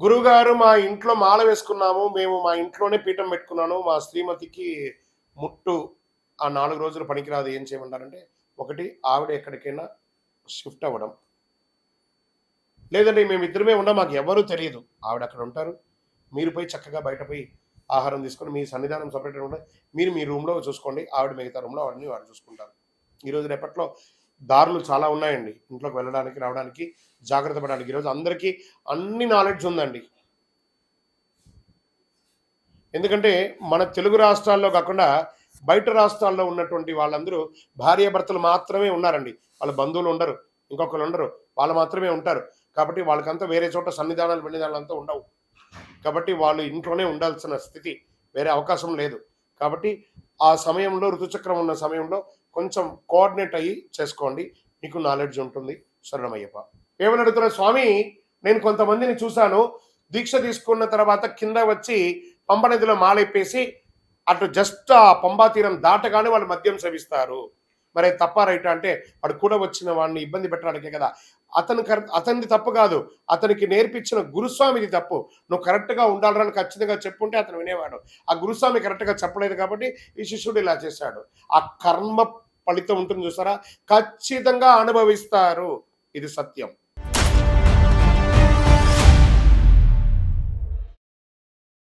గురువుగారు మా ఇంట్లో మాల వేసుకున్నాము మేము మా ఇంట్లోనే పీఠం పెట్టుకున్నాను మా శ్రీమతికి ముట్టు ఆ నాలుగు రోజులు పనికిరాదు ఏం చేయమంటారంటే ఒకటి ఆవిడ ఎక్కడికైనా షిఫ్ట్ అవ్వడం. లేదంటే మేము ఇద్దరమే ఉన్నాం మాకు ఎవరూ తెలియదు. ఆవిడ అక్కడ ఉంటారు. మీరు పోయి చక్కగా బయట పోయి ఆహారం తీసుకొని మీ సన్నిధానం సపరేట్గా ఉంటుంది మీరు మీ రూమ్లో చూసుకోండి ఆవిడ మిగతా రూమ్లో ఆవిడని వాడు చూసుకుంటారు. ఈరోజు రేపట్లో దారులు చాలా ఉన్నాయండి ఇంట్లోకి వెళ్ళడానికి రావడానికి జాగ్రత్త పడడానికి. ఈరోజు అందరికీ అన్ని నాలెడ్జ్ ఉందండి. ఎందుకంటే మన తెలుగు రాష్ట్రాల్లో కాకుండా బయట రాష్ట్రాల్లో ఉన్నటువంటి వాళ్ళందరూ భార్యాభర్తలు మాత్రమే ఉన్నారండి. వాళ్ళ బంధువులు ఉండరు ఇంకొకరు ఉండరు వాళ్ళు మాత్రమే ఉంటారు. కాబట్టి వాళ్ళకంతా వేరే చోట సన్నిధానాలు వెన్నిధానాలు అంతా ఉండవు. కాబట్టి వాళ్ళు ఇంట్లోనే ఉండాల్సిన స్థితి వేరే అవకాశం లేదు. కాబట్టి ఆ సమయంలో ఋతుచక్రం ఉన్న సమయంలో కొంచెం కోఆర్డినేట్ అయ్యి చేసుకోండి. మీకు నాలెడ్జ్ ఉంటుంది. శరణమయ్యప్ప. ఏమని అడుగుతున్నా స్వామి నేను కొంతమందిని చూశాను. దీక్ష తీసుకున్న తర్వాత కింద వచ్చి పంబ నదిలో మాలెప్పేసి అటు జస్ట్ ఆ పంబా తీరం దాటగానే వాళ్ళు మద్యం సేవిస్తారు. మరి తప్ప రైట్ అంటే వాడు కూడా వచ్చిన వాడిని ఇబ్బంది పెట్టడానికే కదా. అతను కరెక్ట్ అతనిది తప్పు కాదు. అతనికి నేర్పించిన గురుస్వామిది తప్పు. నువ్వు కరెక్ట్గా ఉండాలని ఖచ్చితంగా చెప్పుంటే అతను వినేవాడు. ఆ గురుస్వామి కరెక్ట్గా చెప్పలేదు కాబట్టి ఈ శిష్యుడు ఇలా చేశాడు. ఆ కర్మ ఫలితం ఉంటుంది చూసారా? ఖచ్చితంగా అనుభవిస్తారు. ఇది సత్యం.